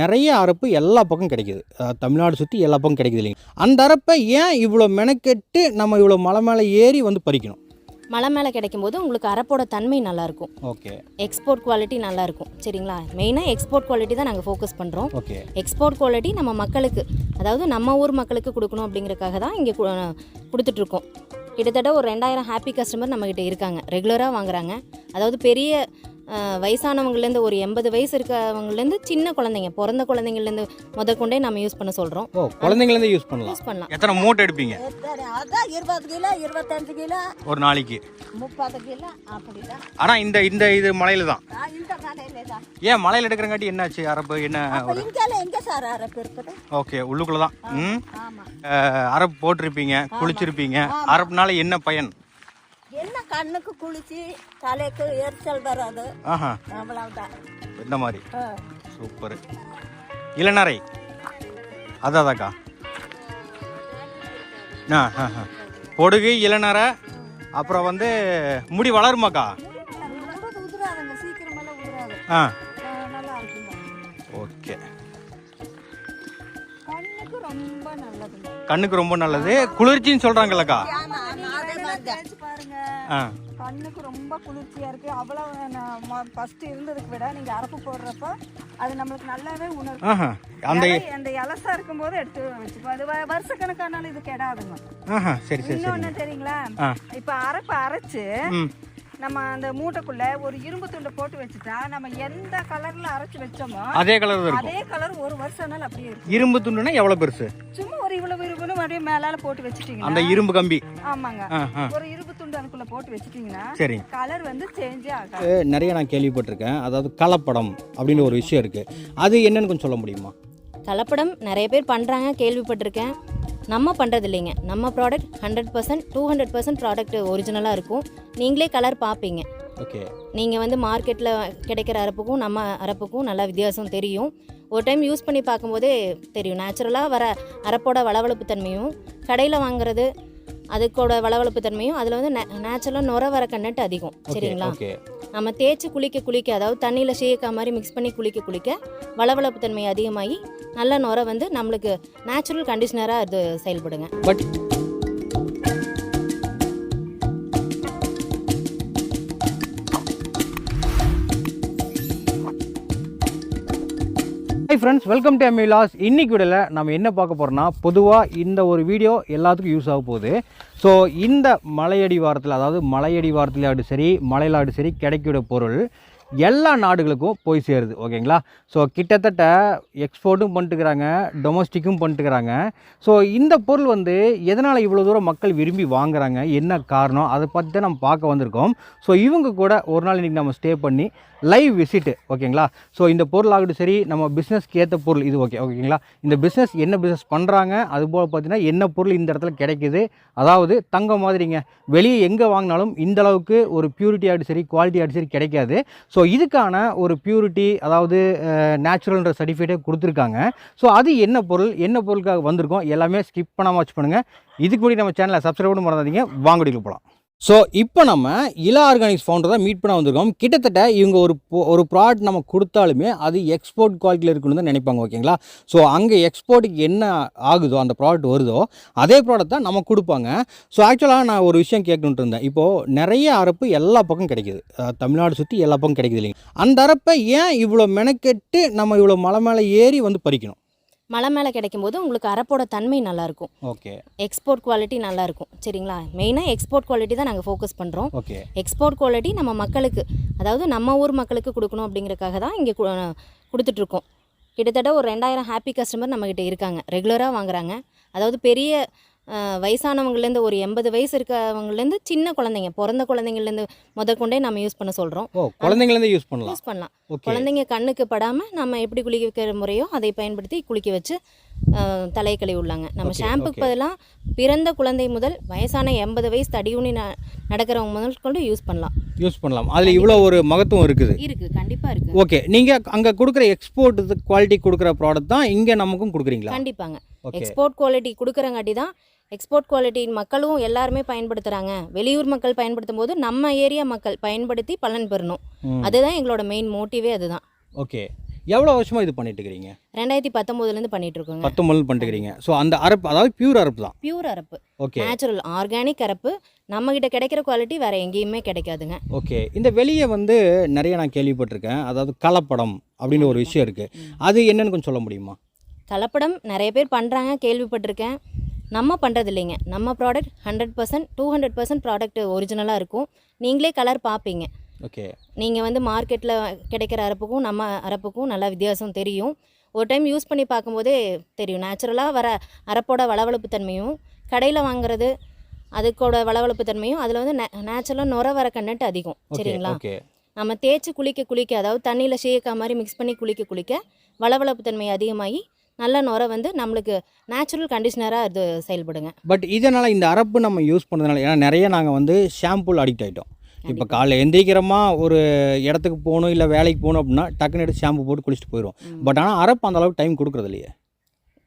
நிறைய அரப்பு எல்லா பக்கம் கிடைக்குது. தமிழ்நாடு சுற்றி எல்லா பக்கம் கிடைக்குது இல்லைங்க. அந்த அரப்பை ஏன் இவ்வளோ மெனக்கெட்டு நம்ம இவ்வளோ மலை மேலே ஏறி வந்து பறிக்கணும்? மலை மேலே கிடைக்கும் போது உங்களுக்கு அரப்போட தன்மை நல்லாயிருக்கும் ஓகே. எக்ஸ்போர்ட் குவாலிட்டி நல்லாயிருக்கும் சரிங்களா? மெயினாக எக்ஸ்போர்ட் குவாலிட்டி தான் நாங்கள் ஃபோக்கஸ் பண்ணுறோம் ஓகே. எக்ஸ்போர்ட் குவாலிட்டி நம்ம மக்களுக்கு அதாவது நம்ம ஊர் மக்களுக்கு கொடுக்கணும் அப்படிங்கறக்காக தான் இங்கே கொடுத்துட்ருக்கோம். கிட்டத்தட்ட ஒரு ரெண்டாயிரம் ஹாப்பி கஸ்டமர் நம்மக்கிட்ட இருக்காங்க. ரெகுலராக வாங்குறாங்க. அதாவது பெரிய வயசானவங்கலேருந்து ஒரு எண்பது வயசு இருக்கவங்கலேருந்து சின்ன குழந்தைங்க பிறந்த குழந்தைங்கள்லேருந்து முதற்கொண்டே நம்ம யூஸ் பண்ண சொல்கிறோம் ஓ குழந்தைங்கலேருந்து யூஸ் பண்ணலாம். யூஸ் பண்ணலாம். எத்தனை மூட்டை எடுப்பீங்க? அதான் இருபது கிலோ இருபத்தஞ்சு கிலோ. ஒரு நாளைக்கு. முப்பது கிலோ அப்படிதான். ஆனால் இந்த இந்த இது மலையில தான் ஆ, இந்த மலையில தான் ஏன் மலையில் எடுக்கிறங்காட்டி என்னாச்சு அரப்பு? என்ன இருக்குது? ஓகே உள்ளுக்குள்ள தான் அரப்பு போட்டிருப்பீங்க குளிச்சிருப்பீங்க. அரப்புனால என்ன பயன்? என்ன கண்ணுக்கு குளிச்சு தலைக்கு எரிச்சல் வராது. அவ்வளவுதான். இந்த மாதிரி. சூப்பர். இளநரை. அதான் அதாக்கா ஆ. பொடுகு இளநரை அப்புறம் வந்து முடி வளருமாக்கா ஆ. ஓகே. கண்ணுக்கு ரொம்ப நல்லது. குளிர்ச்சின்னு சொல்கிறாங்கல்லக்கா கண்ணுக்கு ரொம்ப குளிர்ச்சியா இருக்கு. அவ்வளவு ஃபர்ஸ்ட் இருந்ததுக்கு விட நீங்க அரப்பு போடுறப்ப அது நம்மளுக்கு நல்லாவே உணர்வு ஆஹா அந்த அந்த இலசா இருக்கும் போது எடுத்து வச்சுக்கோ அது வருஷக்கணக்கானாலும் இது கெடாதுங்க. சரி சரி இன்னொன்னு தெரியுங்களா. இப்ப அரப்பு அரைச்சு நம்ம அந்த மூட்டைக்குள்ள ஒரு இரும்பு துண்டை போட்டு வச்சுட்டா நம்ம எந்த கலர்ல அரைச்சு வச்சோமோ அதே கலர் அதே கலர் ஒரு வருஷம் நாள் அப்படியே இருக்கும். இரும்பு துண்டுனா எவ்வளோ பெருசு? சும்மா ஒரு இவ்வளவு இரும்புன்னு மறுபடியும் மேலால போட்டு வச்சுட்டீங்கன்னா அந்த இரும்பு கம்பி. ஆமாங்க. ஒரு இரும்பு துண்டு அதுக்குள்ள போட்டு வச்சுட்டீங்கன்னா சரி. கலர் வந்து சேஞ்சே ஆகாது. நிறைய நான் கேள்விப்பட்டிருக்கேன். அதாவது கலப்படம் அப்படின்னு ஒரு விஷயம் இருக்குது அது என்னன்னு கொஞ்சம் சொல்ல முடியுமா? கலப்படம் நிறைய பேர் பண்ணுறாங்க கேள்விப்பட்டிருக்கேன். நம்ம பண்ணுறது இல்லைங்க. நம்ம product hundred percent to hundred percent product ஒரிஜினலாக இருக்கும். நீங்களே கலர் பார்ப்பீங்க. ஓகே. நீங்கள் வந்து மார்க்கெட்டில் கிடைக்கிற அரப்புக்கும் நம்ம அரப்புக்கும் நல்லா வித்தியாசம் தெரியும். ஒரு டைம் யூஸ் பண்ணி பார்க்கும்போதே தெரியும். நேச்சுரலாக வர அரப்போட வளவளப்பு தன்மையும் கடையில் வாங்குறது அதுக்கோட வளவளப்பு தன்மையும் அதில் வந்து நேச்சுரலாக நுர வர கண்டென்ட் அதிகம். சரிங்களா? நம்ம தேய்ச்சி குளிக்க குளிக்க அதாவது தண்ணியில் சீயக்கா மாதிரி மிக்ஸ் பண்ணி குளிக்க குளிக்க வளவளப்பு தன்மை அதிகமாகி நல்ல நுர வந்து நம்மளுக்கு நேச்சுரல் கண்டிஷனராக அது செயல்படுங்க. But hi friends welcome to ME லாஸ் இன்றைக்கி விடல நம்ம என்ன பார்க்க போகிறோம்னா பொதுவாக இந்த ஒரு வீடியோ எல்லாத்துக்கும் யூஸ் ஆக போகுது. ஸோ இந்த மலையடி வாரத்தில் அதாவது மலையடி வாரத்தில் சரி மலையிலாடு சரி கிடைக்கிற பொருள் எல்லா நாடுகளுக்கும் போய் சேருது ஓகேங்களா? ஸோ கிட்டத்தட்ட எக்ஸ்போர்ட்டும் பண்ணிட்டுக்கிறாங்க டொமஸ்டிக்கும் பண்ணிட்டுக்கிறாங்க ஸோ இந்த பொருள் வந்து எதனால் இவ்வளோ தூரம் மக்கள் விரும்பி வாங்குறாங்க என்ன காரணம் அதை பற்றி தான் நம்ம பார்க்க வந்திருக்கோம். ஸோ இவங்க கூட ஒரு நாள் இன்றைக்கி நம்ம ஸ்டே பண்ணி லைவ் விசிட்டு ஓகேங்களா? ஸோ இந்த பொருள் ஆகட்டும் சரி நம்ம பிஸ்னஸ்க்கு ஏற்ற பொருள் இது ஓகே ஓகேங்களா? இந்த பிஸ்னஸ் என்ன பிஸ்னஸ் பண்ணுறாங்க அதுபோல் பார்த்தீங்கன்னா என்ன பொருள் இந்த இடத்துல கிடைக்குது? அதாவது தங்கம் மாதிரிங்க வெளியே எங்கே வாங்கினாலும் இந்த அளவுக்கு ஒரு பியூரிட்டி ஆகிட்டு சரி குவாலிட்டி ஆகிட்டு சரி கிடைக்காது. ஸோ இதுக்கான ஒரு பியூரிட்டி அதாவது நேச்சுரல்ன்ற சர்டிஃபிகேட்டே கொடுத்துருக்காங்க. ஸோ அது என்ன பொருள் என்ன பொருளுக்காக வந்திருக்கோம் எல்லாமே ஸ்கிப் பண்ணாமல் வச்சு பண்ணுங்கள் இதுக்கு முன்னாடி நம்ம சேனலை சப்ஸ்கிரைப் பண்ண மறந்தாதீங்க வாங்கடிக்கு போகலாம் ஸோ இப்போ நம்ம இலா ஆர்கானிக்ஸ் ஃபவுண்டர் தான் மீட் பண்ண வந்திருக்கோம். கிட்டத்தட்ட இவங்க ஒரு ஒரு ப்ராடக்ட் நம்ம கொடுத்தாலுமே அது எக்ஸ்போர்ட் குவாலிட்டியில் இருக்கணும்னு தான் நினைப்பாங்க ஓகேங்களா ஸோ அங்கே எக்ஸ்போர்ட்டுக்கு என்ன ஆகுதோ அந்த ப்ராடக்ட் வருதோ அதே ப்ராடக்ட் தான் நம்ம கொடுப்பாங்க. ஸோ ஆக்சுவலாக நான் ஒரு விஷயம் கேட்கணுன்ட்டு இருந்தேன். இப்போது நிறைய அரப்பு எல்லா பக்கம் கிடைக்குது. தமிழ்நாடு சுற்றி எல்லா பக்கம் கிடைக்குது இல்லைங்க. அந்த அரப்பை ஏன் இவ்வளோ மெனக்கெட்டு நம்ம இவ்வளோ மலை மேலே ஏறி வந்து பறிக்கணும்? மலை மேலே கிடைக்கும் போது உங்களுக்கு அரப்போட தன்மை நல்லாயிருக்கும். ஓகே. எக்ஸ்போர்ட் குவாலிட்டி நல்லாயிருக்கும். சரிங்களா? மெயினாக எக்ஸ்போர்ட் குவாலிட்டி தான் நாங்கள் ஃபோக்கஸ் பண்ணுறோம் ஓகே. எக்ஸ்போர்ட் குவாலிட்டி நம்ம மக்களுக்கு அதாவது நம்ம ஊர் மக்களுக்கு கொடுக்கணும் அப்படிங்கறக்காக தான் இங்கே கொடுத்துட்ருக்கோம். கிட்டத்தட்ட ஒரு ரெண்டாயிரம் ஹாப்பி கஸ்டமர் நம்மக்கிட்ட இருக்காங்க. ரெகுலராக வாங்குறாங்க. அதாவது பெரிய வயசானவங்கலேருந்து ஒரு எண்பது வயசு இருக்கவங்கலேருந்து சின்ன குழந்தைங்க பிறந்த குழந்தைங்கள்லேருந்து முதற்கொண்டே நம்ம யூஸ் பண்ண சொல்கிறோம் குழந்தைங்கலேருந்து யூஸ் பண்ணலாம். யூஸ் பண்ணலாம். குழந்தைங்க கண்ணுக்கு படாமல் நம்ம எப்படி குளிக்க வைக்கிற முறையோ அதை பயன்படுத்தி குளிக்க வச்சு தலையை கழுவி விடலாங்க நம்ம ஷாம்புக்கு. பதிலாக பிறந்த குழந்தை முதல் வயசான எண்பது வயசு தடியூனி நடக்கிறவங்க முதல் கொண்டு யூஸ் பண்ணலாம். யூஸ் பண்ணலாம். அதில் இவ்வளோ ஒரு மகத்துவம் இருக்குது. இருக்குது கண்டிப்பாக இருக்குது ஓகே நீங்கள் அங்கே கொடுக்குற எக்ஸ்போர்ட் குவாலிட்டி கொடுக்குற ப்ராடக்ட் தான் இங்கே நமக்கும் கொடுக்குறீங்களா? கண்டிப்பாங்க. எக்ஸ்போர்ட் குவாலிட்டி கொடுக்குறங்காட்டி தான் எக்ஸ்போர்ட் குவாலிட்டி மக்களும் எல்லாருமே பயன்படுத்துகிறாங்க வெளியூர் மக்கள் பயன்படுத்தும் போது நம்ம ஏரியா மக்கள் பயன்படுத்தி பலன் பெறணும். அதுதான் எங்களோட மெயின் மோட்டிவே அதுதான். ஓகே. எவ்வளோ வருஷமாக இது பண்ணிட்டு இருக்கிறீங்க ரெண்டாயிரத்தி பத்தொம்போதுலேருந்து பண்ணிட்டு இருக்கோங்க. பத்தொம்பது பண்ணிட்டு இருக்கிறீங்க ஸோ அந்த அரப்பு அதாவது பியூர் அரப்பு தான். பியூர் அரப்பு ஓகே. நேச்சுரல் ஆர்கானிக் அரப்பு நம்மகிட்ட கிடைக்கிற குவாலிட்டி வேற எங்கேயுமே கிடைக்காதுங்க. ஓகே. இந்த வெளியே வந்து நிறைய நான் கேள்விப்பட்டிருக்கேன். அதாவது கலப்படம் அப்படின்னு ஒரு விஷயம் இருக்குது அது என்னன்னு கொஞ்சம் சொல்ல முடியுமா? கலப்படம் நிறைய பேர் பண்ணுறாங்க கேள்விப்பட்டிருக்கேன். நம்ம பண்ணுறது இல்லைங்க. நம்ம product hundred percent to hundred percent product ஒரிஜினலாக இருக்கும். நீங்களே கலர் பார்ப்பீங்க. ஓகே நீங்கள் வந்து மார்க்கெட்டில் கிடைக்கிற அரப்புக்கும் நம்ம அரப்புக்கும் நல்லா வித்தியாசம் தெரியும். ஒரு டைம் யூஸ் பண்ணி பார்க்கும்போதே தெரியும். நேச்சுரலாக வர அரப்போட வளவளப்பு தன்மையும் கடையில் வாங்குறது அதுக்கோட வளவளப்பு தன்மையும் அதில் வந்து நேச்சுரலாக நுர வர கண்டென்ட் அதிகம். சரிங்களா? நம்ம தேய்ச்சி குளிக்க குளிக்க அதாவது தண்ணியில் ஷேக்கா மாதிரி மிக்ஸ் பண்ணி குளிக்க குளிக்க வளவளப்பு தன்மை அதிகமாகி நல்ல நுர வந்து நம்மளுக்கு நேச்சுரல் கண்டிஷனராக இது செயல்படுங்க. பட் இதனால் இந்த அரப்பு நம்ம யூஸ் பண்ணுறதுனால ஏன்னா நிறைய நாங்கள் வந்து ஷாம்புல் அடிக்ட் ஆகிட்டோம் இப்போ காலைல எந்திரிக்கிறோமா ஒரு இடத்துக்கு போகணும் இல்லை வேலைக்கு போகணும் அப்படின்னா டக்குன்னு எடுத்து ஷாம்பு போட்டு குளிச்சுட்டு போயிடும் பட் ஆனால் அரப்பு அந்த அளவுக்கு டைம் கொடுக்குறது இல்லையே.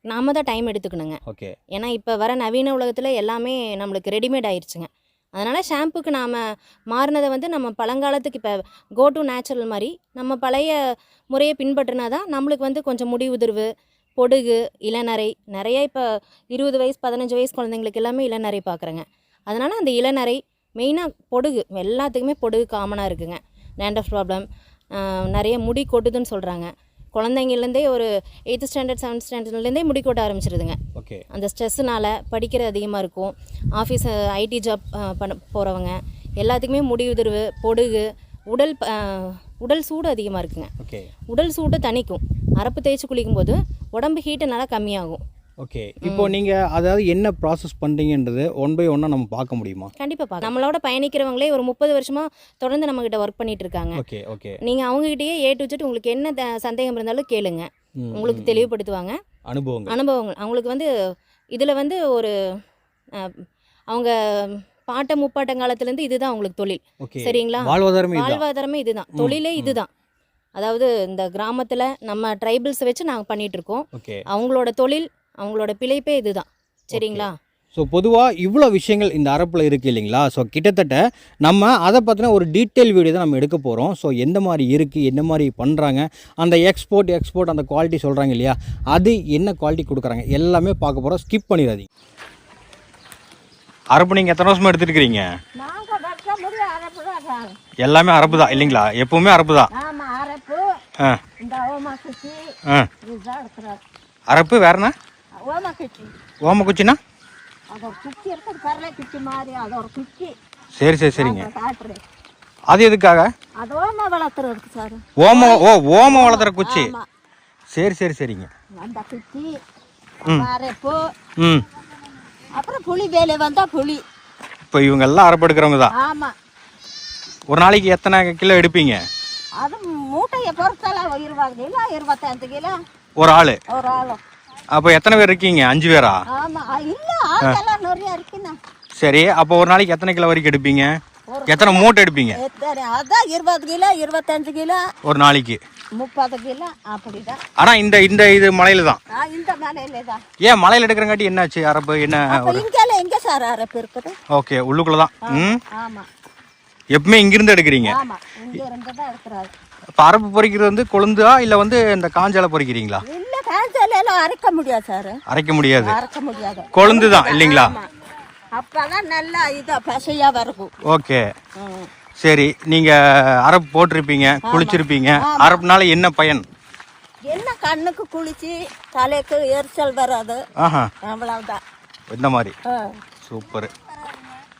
நாம தான் டைம் எடுத்துக்கணுங்க. ஓகே ஏன்னா இப்போ வர நவீன உலகத்தில் எல்லாமே நம்மளுக்கு ரெடிமேட் ஆயிடுச்சுங்க அதனால் ஷாம்புக்கு நாம் மாறினதை வந்து நம்ம பழங்காலத்துக்கு இப்போ கோ டு நேச்சுரல் மாதிரி நம்ம பழைய முறையை பின்பற்றினா தான் நம்மளுக்கு வந்து கொஞ்சம் முடி உதிர்வு பொடுகு இளநரை நிறைய இப்போ இருபது வயசு பதினஞ்சு வயசு குழந்தைங்களுக்கு எல்லாமே இளநரை பார்க்குறேங்க அதனால் அந்த இளநரை மெயினாக பொடுகு எல்லாத்துக்குமே பொடுகு காமனாக இருக்குங்க. டேண்டஃப் ப்ராப்ளம் நிறைய முடி கொட்டுதுன்னு சொல்கிறாங்க குழந்தைங்கள்லேருந்தே ஒரு எயித்து ஸ்டாண்டர்ட் செவன்த் ஸ்டாண்டர்ட்லேருந்தே முடி கொட்ட ஆரம்பிச்சிருதுங்க. ஓகே அந்த ஸ்ட்ரெஸ்ஸுனால படிக்கிறது அதிகமாக இருக்கும். ஆஃபீஸ் ஐடி ஜாப் பண்ண போகிறவங்க எல்லாத்துக்குமே முடி உதிர்வு பொடுகு உடல் உடல் சூடு அதிகமாக இருக்குங்க. ஓகே. உடல் சூட்டை தணிக்கும். அரப்பு தேய்ச்சி குளிக்கும்போது உடம்பு ஹீட்டு நல்லா கம்மியாகும். ஓகே. இப்போ நீங்கள் அதாவது என்ன ப்ராசஸ் பண்ணுறீங்கன்றது ஒன் பை ஒன்னாக நம்ம பார்க்க முடியுமா? கண்டிப்பாக பார்க்க நம்மளோட பயணிக்கிறவங்களே ஒரு முப்பது வருஷமாக தொடர்ந்து நம்மக்கிட்ட ஒர்க் பண்ணிட்டு இருக்காங்க. Okay okay. நீங்கள் அவங்ககிட்டயே ஏ டு Z உங்களுக்கு என்ன சந்தேகம் இருந்தாலும் கேளுங்க. உங்களுக்கு தெளிவுபடுத்துவாங்க. அனுபவங்கள். அனுபவங்கள். அவங்களுக்கு வந்து இதில் வந்து ஒரு அவங்க பாட்ட முப்பாட்டங்காலத்துலேருந்து இதுதான் அவங்களுக்கு தொழில். சரிங்களா? வாழ்வாதாரமே இதுதான். வாழ்வாதாரமே இதுதான். தொழிலே. இதுதான். அதாவது இந்த கிராமத்தில் நம்ம ட்ரைபிள்ஸை வச்சு நாங்கள் பண்ணிட்டு இருக்கோம் அவங்களோட தொழில் அவங்களோட பிழைப்பே இதுதான். சரிங்களா? ஸோ பொதுவாக இவ்வளோ விஷயங்கள் இந்த அரப்பில் இருக்குது இல்லைங்களா? ஸோ கிட்டத்தட்ட நம்ம அதை பற்றின ஒரு டீட்டெயில் வீடியோ தான் நம்ம எடுக்க போகிறோம் ஸோ எந்த மாதிரி இருக்குது என்ன மாதிரி பண்ணுறாங்க அந்த எக்ஸ்போர்ட் எக்ஸ்போர்ட் அந்த குவாலிட்டி சொல்கிறாங்க இல்லையா? அது என்ன குவாலிட்டி கொடுக்குறாங்க எல்லாமே பார்க்க போகிறோம் ஸ்கிப் பண்ணிடாதீங்க. அரப்பு நீங்கள் எத்தனை வருஷமாக எடுத்துருக்கிறீங்க? எல்லாமே அரப்பு தான் இல்லைங்களா? எப்பவுமே அரப்பு தான். அரப்பு வேறண்ணா ஓமா குச்சி. ஓம குச்சின்னா அது ஒரு குச்சி இருக்குது கடலை குச்சி மாதிரி. அது ஒரு குச்சி. சரி சரி சரிங்க. அது எதுக்காக? ஓமா ஓ ஓம வளர்த்துற குச்சி. சரி சரி சரிங்க. ம். ம். அப்புறம் புளி வேலை வந்தா புளி இப்போ இவங்க எல்லாம் அரப்பு எடுக்கிறவங்க தான். ஆமா. ஒரு நாளைக்கு எத்தனை கிலோ எடுப்பீங்க? அது மூட்டையை பொறுத்தல இருபது கிலோ இருபத்தஞ்சு கிலோ. ஒரு ஆள். ஒரு ஆளும் அப்போ எத்தனை பேர் இருக்கீங்க? அஞ்சு பேரா? ஆமா. இல்ல ஆளுக்கெல்லாம் நிறைய இருக்குண்ணா. சரி அப்போ ஒரு நாளைக்கு எத்தனை கிலோ வரைக்கும் எடுப்பீங்க? எத்தனை மூட்டை எடுப்பீங்க? அதான் இருபது கிலோ இருபத்தஞ்சு கிலோ. ஒரு நாளைக்கு. முப்பது கிலோ அப்படிதான். ஆனால் இந்த இந்த இது மலையில தான் ஆ, இந்த மேலையில தான் ஏன் மலையில் எடுக்கிறங்காட்டி என்னாச்சு அரப்பு என்ன இங்கெல்லாம் எங்க சார் அரப்பு இருக்குது? ஓகே உள்ளுக்குள்ள தான் ஆமா. எப்பவுமே இங்கிருந்து எடுக்கிறீங்க? இப்போ அரப்பு பொறிக்கிறது வந்து கொழுந்தா இல்லை வந்து இந்த காஞ்சால பொறிக்கிறீங்களா? இல்ல எல்லாம் அரைக்க முடியாது சார். அரைக்க முடியாது. அரைக்க முடியாது. கொழுந்து தான் இல்லைங்களா? அப்பதான் நல்லா இதா பசையா வருகும் ஓகே. சரி நீங்கள் அரப்பு போட்டிருப்பீங்க குளிச்சிருப்பீங்க. அரப்புனால என்ன பயன்? என்ன கண்ணுக்கு குளிச்சு தலைக்கு எரிச்சல் வராது. அவ்வளவுதான். இந்த மாதிரி. சூப்பர்.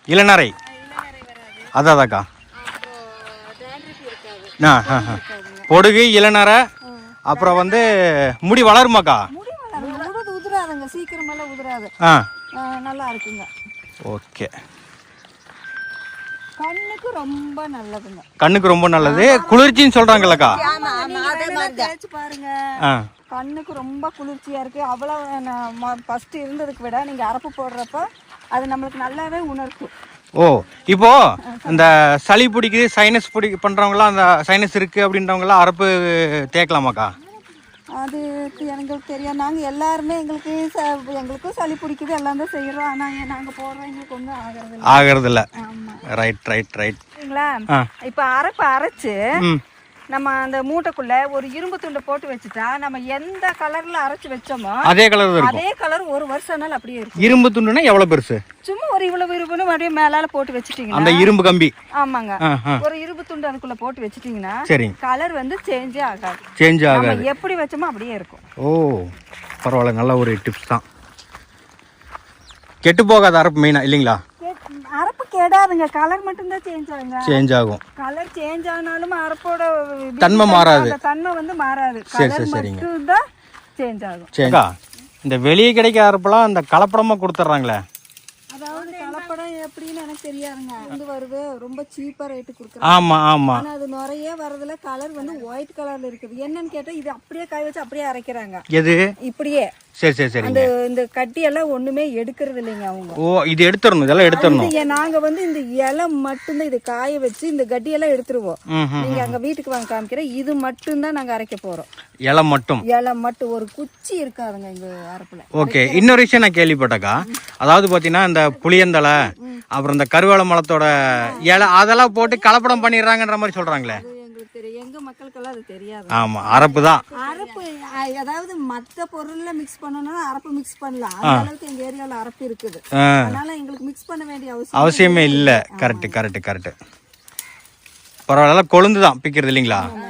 இளநரை. ஆ. பொடுகு இளநரை அப்புறம் வந்து முடி வளருமாக்கா? உதிராதுங்க. சீக்கிரமெல்லாம் உதிராது. நல்லா இருக்குங்க. ஓகே. கண்ணுக்கு ரொம்ப நல்லதுங்க. கண்ணுக்கு ரொம்ப நல்லது. குளிர்ச்சின்னு தேய்ச்சி பாருங்க. ஆ. கண்ணுக்கு ரொம்ப குளிர்ச்சியா இருக்கு. அவ்வளோ ஃபர்ஸ்ட் இருந்ததுக்கு விட நீங்க அரப்பு போடுறப்ப அது நம்மளுக்கு நல்லாவே உணர்த்தும் ஓ இப்போ இந்த சளி பிடிக்குது சைனஸ் பிடி பண்ணுறவங்களாம் அந்த சைனஸ் இருக்குது அப்படின்றவங்களாம் அரப்பு தேய்க்கலாமாக்கா? அது எங்களுக்கு தெரியும் நாங்கள் எல்லாருமே எங்களுக்கு ச- எங்களுக்கும் சளி பிடிக்குது எல்லாம் தான் செய்கிறோம் ஆனால் நாங்கள் போடுறோம் எங்களுக்கு ஒன்றும் ஆகிறது இல்லை ஆகிறதில்ல ஆமாம் ரைட் ரைட் ரைட் இப்போ அரைப்பு அரைச்சு நம்ம அந்த மூட்டைக்குள்ள ஒரு இரும்பு துண்டை போட்டு வச்சுட்டா நம்ம எந்த கலர்ல அரைச்சு வச்சோமோ அதே கலர் அதே கலர் ஒரு வருஷம் ஆனாலும் அப்படியே இருக்கும். இரும்பு துண்டுனா எவ்வளவு பெருசு? சும்மா ஒரு இவ்வளவு இரும்புன்னு மறுபடியும் மேலால போட்டு வச்சுட்டீங்கன்னா அந்த இரும்பு கம்பி. ஆமாங்க. ஒரு இரும்பு துண்டு அதுக்குள்ள போட்டு வச்சுட்டீங்கன்னா சரிங்க கலர் வந்து சேஞ்சே ஆகாது. சேஞ்ச் ஆகாது. எப்படி வச்சோமோ அப்படியே இருக்கும். ஓ பரவாயில்ல. நல்ல ஒரு டிப்ஸ் தான். கெட்டு போகாத அரப்பு மெயினா இல்லைங்களா? கெடாதுங்க. கலர் மட்டும்தான் சேஞ்ச் ஆகுங்க. சேஞ்ச் ஆகும். கலர் சேஞ்ச் ஆனாலும் அரப்போட தன்மை மாறாது. அந்த தன்மை வந்து மாறாது. சரி, கலர் சரி, சரிங்க. மட்டும்தான் சேஞ்ச் ஆகும். சேங்கா இந்த வெளியே கிடைக்கிற அரப்பெல்லாம் இந்த கலப்படமா கொடுத்துட்றாங்களே? அதாவது கலப்படம் எப்படின்னு எனக்கு தெரியாதுங்க. வந்து வருது. ரொம்ப சீப்பா ரேட்டு கொடுக்குறாங்க. ஆமா ஆமா. ஆனா அது நிறைய வரதுல கலர் வந்து ஒயிட் கலர்ல இருக்குது. என்னன்னு கேட்டா இது அப்படியே காய வச்சு அப்படியே அரைக்கிறாங்க. எது? இப்படியே. சரி சரி சரிங்க. அந்த இந்த கட்டி எல்லாம் ஒண்ணுமே எடுக்கிறது இல்லைங்க அவங்க. ஓ இது எடுத்துடணும் இதெல்லாம் எடுத்துடணும். இது ஏன் நாங்க வந்து இந்த இலை மட்டும்தான் இது காய வச்சு இந்த கட்டி எல்லாம் எடுத்துருவோம். நீங்க அங்க வீட்டுக்கு வாங்க காமிக்கிறேன். இது மட்டும்தான் நாங்க அரைக்க போறோம். இலை மட்டும்? இலை மட்டும் ஒரு குச்சி இருக்காதுங்க எங்க அரப்புல. ஓகே இன்னொரு விஷயம் நான் கேள்விப்பட்டக்கா. அதாவது பார்த்தீங்கன்னா இந்த புளியந்தலை அப்புறம் இந்த கருவேல மரத்தோட இலை அதெல்லாம் போட்டு கலப்படம் பண்ணிடுறாங்கன்ற மாதிரி சொல்றாங்களே அது எங்களுக்கு தெரியும் எங்க மக்களுக்கெல்லாம் அது தெரியாது. ஆமா அரப்பு தான். அரப்பு அதாவது மத்த பொருள்ல மிக்ஸ் பண்ணணும்னா அரப்பு மிக்ஸ் பண்ணலாம். அந்த அளவுக்கு எங்க ஏரியால அரப்பு இருக்குது. அதனால எங்களுக்கு மிக்ஸ் பண்ண வேண்டிய அவசியம் அவசியமே இல்லை. கரெக்ட் கரெக்ட் கரெக்ட் பரவாயில்ல கொழுந்து தான். பிக்கிறது இல்லைங்களா? இல்ல.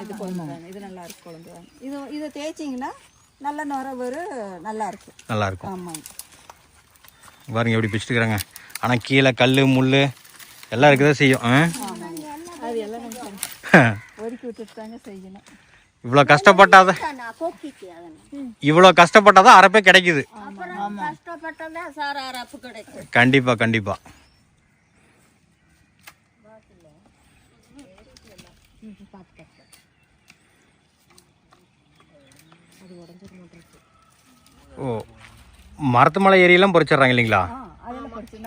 இது நல்லா இருக்கு குழந்தை இது இதை தேய்ச்சிங்கன்னா நல்ல நுர வரும் நல்லா இருக்கும் நல்லா இருக்கும். ஆமாங்க பாருங்க எப்படி பிச்சுட்டுக்கிறாங்க ஆனால் கீழே கல் முள் எல்லாம் இருக்க தான் செய்யும் ஆ? அது எல்லாம் ஒதுக்கி விட்டுட்டு தாங்க செய்யணும். இவ்வளோ கஷ்டப்பட்டாத இவ்வளோ கஷ்டப்பட்டாதான் அரப்பே கிடைக்குது. கண்டிப்பா கண்டிப்பா. ஓ மரத்து மலை ஏரியெல்லாம் பொறிச்சிடுறாங்க இல்லைங்களா?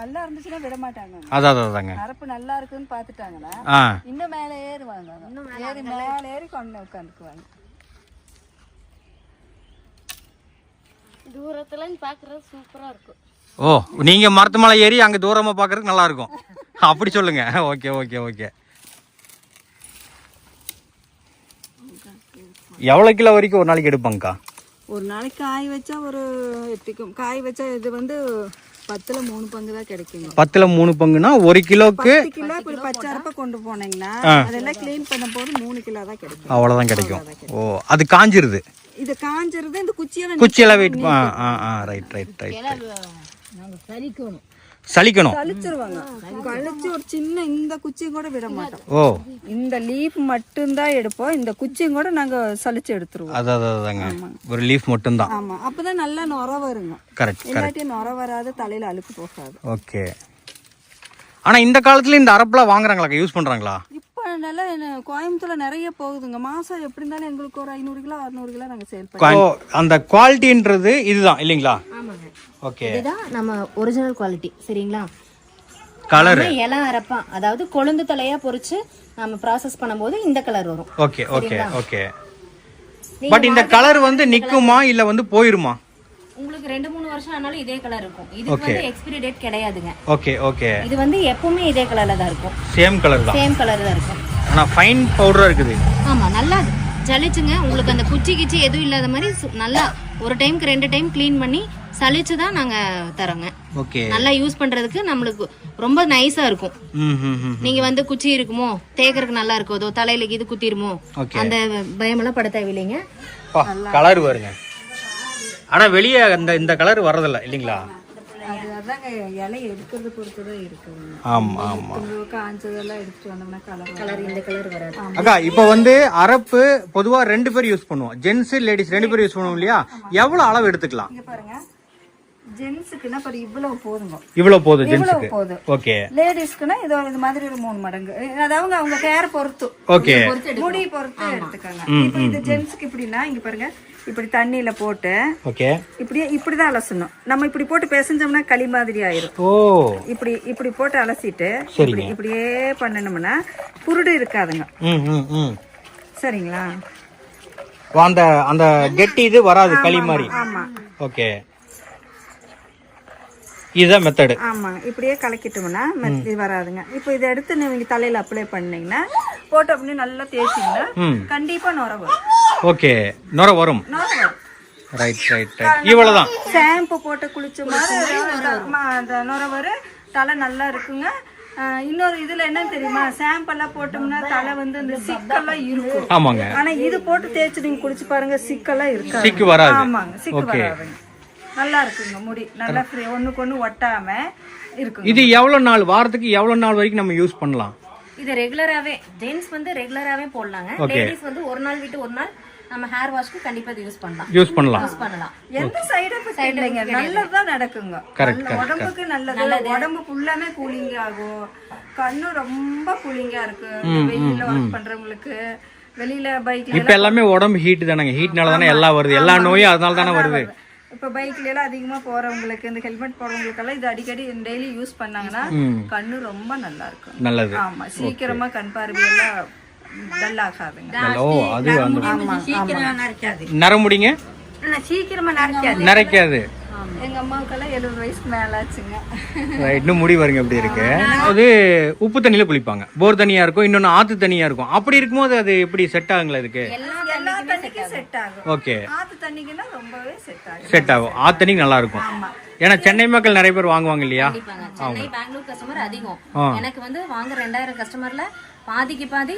நல்லா இருந்துச்சுன்னா விட மாட்டாங்க அதான் அதான் அதாங்க. அரப்பு நல்லா இருக்குன்னு பார்த்துட்டாங்கன்னா ஆ. இன்னும் மேலே ஏறுவாங்க. ஏறி மேலே ஏறி கொண்டு உட்காந்துக்குவாங்க. தூரத்துல பாக்குறது சூப்பரா இருக்கும். ஓ நீங்க மரத்து மலை ஏறி அங்க தூரமா பாக்குறதுக்கு நல்லா இருக்கும். அப்படி சொல்லுங்க. Okay okay okay. எவ்வளவு கிலோ வரைக்கும் ஒரு நாளைக்கு எடுப்பாங்கக்கா? ஒரு நாளைக்கு காய் வச்சா ஒரு எப்படிக்கும் காய் வச்சா இது வந்து பத்துல மூணு பங்கு தான் கிடைக்குங்க. பத்துல மூணு பங்குனா ஒரு கிலோக்கு கிலோ இப்படி பச்சை அரப்பை கொண்டு போனீங்கன்னா அதெல்லாம் க்ளீன் பண்ணும் போது மூணு கிலோ தான் கிடைக்கும். அவ்வளவுதான் கிடைக்கும். ஓ அது காஞ்சிருது. இது காஞ்சிருது இந்த குச்சியில குச்சியெல்லாம் வெயிட் ஆ ஆ ஆ ரைட் ரைட் ரைட் நாங்க சலிக்கணும். சலிக்கணும். கழிச்சிருவாங்க கழிச்சு ஒரு சின்ன இந்த குச்சியும் கூட விட மாட்டோம். ஓ. இந்த லீஃப் மட்டும்தான் எடுப்போம். இந்த குச்சியும் கூட நாங்க சலிச்சு எடுத்துருவோம். அது அது அதாங்க ஒரு லீஃப் மட்டும்தான். ஆமா. அப்பதான் நல்லா நுர வருங்க. கரெக்ட் கரெக்ட் இல்லாட்டி நுர வராது தலையில அழுக்கு போகாது. ஓகே. ஆனா இந்த காலத்துல இந்த அரப்புலாம் வாங்குறாங்களா யூஸ் பண்றாங்களா? இப்போ நல்லா என்ன கோயம்புத்தூர்ல நிறைய போகுதுங்க. மாசம் எப்படி இருந்தாலும் எங்களுக்கு ஒரு ஐநூறு கிலோ அறுநூறு கிலோ நாங்க சேல் அந்த குவாலிட்டின்றது இதுதான் இல்லைங்களா? ஆமாங்க ஓகே இதுதான் நம்ம ஒரிஜினல் குவாலிட்டி சரிங்களா? கலர் இலை அரப்பா அதாவது கொழுந்து தலையா பொரிச்சு நம்ம ப்ராசஸ் பண்ணும்போது இந்த கலர் வரும். ஓகே ஓகே ஓகே பட் இந்த கலர் வந்து நிக்குமா இல்ல வந்து போயிருமா? உங்களுக்கு ரெண்டு மூணு வருஷம் ஆனாலும் இதே கலர் இருக்கும். இதுக்கு வந்து எக்ஸ்பிரி டேட் கிடையாதுங்க. ஓகே ஓகே இது வந்து எப்பவுமே இதே கலர்ல தான் இருக்கும். சேம் கலர் தான். சேம் கலர் தான் இருக்கும். ஆனா ஃபைன் பவுடரா இருக்குது. ஆமா நல்லா ஜலிச்சுங்க. உங்களுக்கு அந்த குச்சி கிச்சி எதுவும் இல்லாத மாதிரி நல்லா ஒரு டைம்க்கு ரெண்டு டைம் க்ளீன் பண்ணி சலிச்சு தான் நாங்க தரோங்க. ஓகே. நல்லா யூஸ் பண்றதுக்கு நம்மளுக்கு ரொம்ப நைஸா இருக்கும். நீங்க வந்து குச்சி இருக்குமோ தேக்கறதுக்கு நல்லா இருக்குதோ தலையில இது குத்திருமோ. அந்த பயமெல்லாம் பட தேவையில்லைங்க. கலர் வருங்க. ஆனா வெளியே அந்த இந்த கலர் வர்றதில்ல இல்லைங்களா? அது அதாங்க இலை எடுக்கிறது பொறுத்து தான் இருக்குங்க ஆமா ஆமா. கொஞ்சம் காஞ்சதெல்லாம் எடுத்துட்டு வந்தோம்னா கலர் கலர் இந்த கலர் வராது. அக்கா இப்போ வந்து அரப்பு பொதுவா ரெண்டு பேர் யூஸ் பண்ணுவோம். ஜென்ஸ் லேடிஸ் ரெண்டு பேர் யூஸ் பண்ணுவோம் இல்லையா? எவ்வளவு அளவு எடுத்துக்கலாம்? இங்க பாருங்க. ஜென்ஸுக்குன்னா பாரு இவ்வளவு போதுங்க. இவ்வளவு போதும் இவ்வளவு ஜென்ஸுக்கு போதும். ஓகே லேடிஸ்க்குன்னா இது இது மாதிரி ஒரு மூணு மடங்கு. அதாவது அவங்க ஹேர் பொறுத்து. ஓகே முடி பொறுத்து எடுத்துக்காங்க. இப்போ இது ஜென்ஸுக்கு இப்படின்னா இங்க பாருங்க. இப்படி தண்ணியில போட்டு ஓகே. இப்படியே இப்படிதான் அலசணும். நம்ம இப்படி போட்டு பிசைஞ்சோம்னா களி மாதிரி ஆயிரும். ஓ. இப்படி இப்படி போட்டு அலசிட்டு. இப்படி இப்படியே பண்ணணும்னா புருடு இருக்காதுங்க. சரிங்களா? அந்த அந்த கெட்டி இது வராது களி மாதிரி. ஆமா ஓகே. இதுதான் மெத்தடு ஆமாங்க இப்படியே கலக்கிட்டோம்னா மெத்தி வராதுங்க. இப்போ இதை எடுத்து நீங்க தலையில அப்ளை பண்ணீங்கன்னா போட்டு அப்படி நல்லா தேய்ச்சிங்கன்னா ம். கண்டிப்பா நுர வரும். ஓகே நுர வரும். ரைட் ரைட் ரைட் இவ்வளவுதான். ஷாம்பு போட்டு குளிச்ச மாதிரி அந்த நுர வரும். தலை நல்லா இருக்குங்க. ஆஹ் இன்னொரு இதுல என்ன தெரியுமா? ஷாம்பு எல்லாம் போட்டோம்னா தலை வந்து இந்த சிக்கெல்லாம் இருக்கும். ஆமாங்க. ஆனா இது போட்டு தேய்ச்சி நீங்க குளிச்சு பாருங்க சிக்கெல்லாம் இருக்காது. சிக்கு வராது. ஆமாங்க சிக்கு. வராதுங்க. நல்லா இருக்குங்க முடி. நல்லா ஃப்ரீ ஒண்ணுக்கு ஒண்ணு ஒட்டாம இருக்குங்க. இது எவ்வளவு நாள் வாரத்துக்கு எவ்வளவு நாள் வரைக்கும் நம்ம யூஸ் பண்ணலாம்? இது ரெகுலராகவே ஜென்ஸ் வந்து ரெகுலராகவே போடலாங்க. லேடிஸ் வந்து ஒரு நாள் விட்டு ஒரு நாள் நம்ம ஹேர் வாஷ்க்கு கண்டிப்பா இது யூஸ் பண்ணலாம். யூஸ் பண்ணலாம். யூஸ் பண்ணலாம். எந்த சைடு எஃபெக்ட் இல்லைங்க. நல்லதுதான் நடக்குங்க. Correct, நல்ல உடம்புக்கு நல்லது. உடம்பு ஃபுல்லாமே கூலிங் ஆகும். கண்ணு ரொம்ப கூலிங்கா இருக்கு. வெயில்ல ஒர்க் பண்றவங்களுக்கு. வெளியில பைக்ல இப்ப எல்லாமே உடம்பு ஹீட் தானங்க. ஹீட்னால தானே எல்லாம் வருது. எல்லா நோயும் அதனால தானே வருது. இப்ப பைக்ல எல்லாம் அதிகமா போறவங்களுக்கு இந்த ஹெல்மெட் போறவங்களுக்கு எல்லாம் இது அடிக்கடி டெய்லி யூஸ் பண்ணாங்கன்னா கண்ணு ரொம்ப நல்லா இருக்கும் நல்லது. ஆமா. சீக்கிரமா கண் பார்வை எல்லாம் ஓ அது வந்து ஆமா சீக்கிரம் நரைக்காது. நரமுடிங்க சீக்கிரமா நரைக்காது. நரைக்காது. எங்க அம்மாவுக்கெல்லாம் எழுபது வயசுக்கு மேல ஆச்சுங்க Right, இன்னும் முடி வருங்க எப்படி இருக்கு? அது உப்பு தண்ணியில குளிப்பாங்க. போர் தண்ணியா இருக்கும் இன்னொன்னு ஆத்து தண்ணியா இருக்கும். அப்படி இருக்கும்போது அது எப்படி செட் ஆகுங்களா இதுக்கு? எல்லா தண்ணிக்கும் செட் ஆகும். ஓகே ஆத்து தண்ணிக்குன்னா ரொம்பவே செட் ஆகும். செட் ஆகும். ஆத்து தண்ணிக்கு நல்லா இருக்கும். ஏன்னா சென்னை மக்கள் நிறைய பேர் வாங்குவாங்க இல்லையா? சென்னை பெங்களூர் கஸ்டமர் அதிகம். எனக்கு வந்து வாங்க ரெண்டாயிரம் கஸ்டமர்ல பாதிக்கு பாதி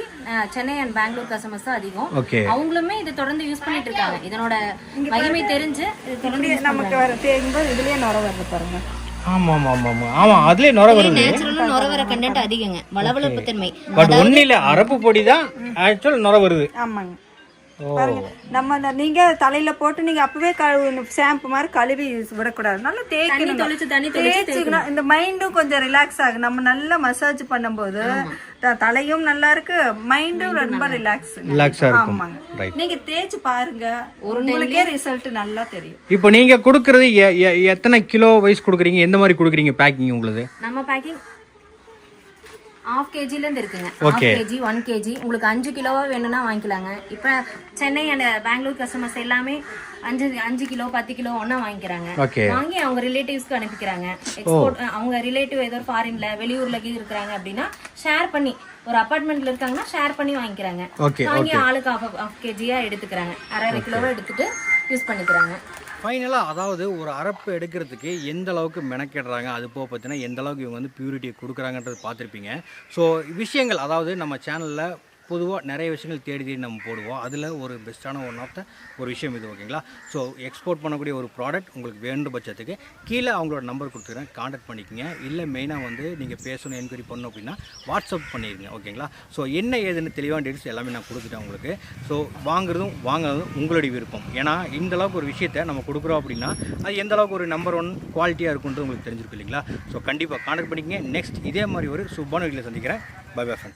சென்னை அண்ட் பெங்களூர் கஸ்டமர்ஸ் தான் அதிகம். அவங்களுமே இது தொடர்ந்து யூஸ் பண்ணிட்டு இருக்காங்க. இதனோட மகிமை தெரிஞ்சு இது தொடர்ந்து இப்படியே நமக்கு வர தேங்கும்போது இதுலயே நுர வருது பாருங்க. ஆமா ஆமா ஆமா ஆமா ஆமா அதுலயே நுர வருது. நேச்சுரலும் நுர வர கண்டென்ட் அதிகங்க. வளவளப்பு தன்மை பட் ஒண்ணு இல்ல அரப்பு பொடி தான் ஆக்சுவல் நுர வருது. ஆமாங்க. பாருங்க நம்ம நீங்க தலையில போட்டு நீங்க அப்பவே ஷாம்பு மாதிரி கழுவி விடக்கூடாது. நல்லா தேய்க்கணும். தொளிச்சு தண்ணி தேய்ச்சிக்கணும். இந்த மைண்டும் கொஞ்சம் ரிலாக்ஸ் ஆகும். நம்ம நல்லா மசாஜ் பண்ணும்போது தலையும் நல்லா இருக்கு மைண்டும் ரொம்ப ரிலாக்ஸ் ரிலாக்ஸா ஆமாங்க. ரைட் நீங்க தேய்ச்சு பாருங்க. உங்களுக்கே ரிசல்ட் நல்லா தெரியும். இப்போ நீங்க கொடுக்கறது எத்தனை கிலோ வைஸ் கொடுக்குறீங்க? எந்த மாதிரி கொடுக்குறீங்க? பேக்கிங் உங்களுக்கு? நம்ம பேக்கிங் ஆஃப் கேஜில இருந்து இருக்குங்க. ஆஃப் கேஜி ஒன் கேஜி உங்களுக்கு அஞ்சு கிலோவா வேணும்னா வாங்கிக்கலாங்க. இப்ப சென்னை அண்ட் பெங்களூர் கஸ்டமர்ஸ் எல்லாமே அஞ்சு அஞ்சு கிலோ பத்து கிலோ ஒண்ணா வாங்கிக்கிறாங்க. வாங்கி அவங்க ரிலேட்டிவ்ஸ்க்கு அனுப்பிக்கிறாங்க. எக்ஸ்போர்ட் அவங்க ரிலேட்டிவ் ஏதோ ஃபாரின்ல வெளியூர்ல இருக்கிறாங்க அப்படின்னா ஷேர் பண்ணி ஒரு அபார்ட்மெண்ட்ல இருக்காங்கன்னா ஷேர் பண்ணி வாங்கிக்கிறாங்க. வாங்கி ஆளுக்கு ஆஃப் ஆஃப் கேஜியா எடுத்துக்கிறாங்க. அரை அரை கிலோவா எடுத்துட்டு யூஸ் பண்ணிக்கிறாங்க. ஃபைனலாக அதாவது ஒரு அரப்பு எடுக்கிறதுக்கு எந்த அளவுக்கு மெனக்கிடுறாங்க அது போக பார்த்தீங்கன்னா எந்த அளவுக்கு இவங்க வந்து பியூரிட்டியை கொடுக்குறாங்கன்றது பார்த்துருப்பீங்க. ஸோ விஷயங்கள் அதாவது நம்ம சேனலில் பொதுவாக நிறைய விஷயங்கள் தேடி தேடி நம்ம போடுவோம். அதில் ஒரு பெஸ்ட்டான ஒன் ஆஃப் த ஒரு விஷயம் இது ஓகேங்களா ஸோ எக்ஸ்போர்ட் பண்ணக்கூடிய ஒரு ப்ராடக்ட் உங்களுக்கு வேண்டும் பட்சத்துக்கு கீழே அவங்களோட நம்பர் கொடுத்துக்கிறேன். காண்டாக்ட் பண்ணிக்கங்க. இல்லை மெயினாக வந்து நீங்கள் பேசணும் என்கொயரி பண்ணணும் அப்படின்னா வாட்ஸ்அப் பண்ணிடுங்க ஓகேங்களா ஸோ என்ன ஏதுன்னு தெளிவான டீட்டெயில்ஸ் எல்லாமே நான் கொடுத்துட்டேன் உங்களுக்கு. ஸோ வாங்குறதும் வாங்குறதும் உங்களுடைய விருப்பம். ஏன்னா இந்த அளவுக்கு ஒரு விஷயத்தை நம்ம கொடுக்குறோம் அப்படின்னா அது எந்த அளவுக்கு ஒரு நம்பர் ஒன் குவாலிட்டியாக இருக்குன்றது உங்களுக்கு தெரிஞ்சிருக்கு இல்லைங்களா? ஸோ கண்டிப்பாக காண்டாக்ட் பண்ணிக்கங்க. நெக்ஸ்ட் இதே மாதிரி ஒரு சூப்பான வீட்டில் சந்திக்கிறேன். By bye friends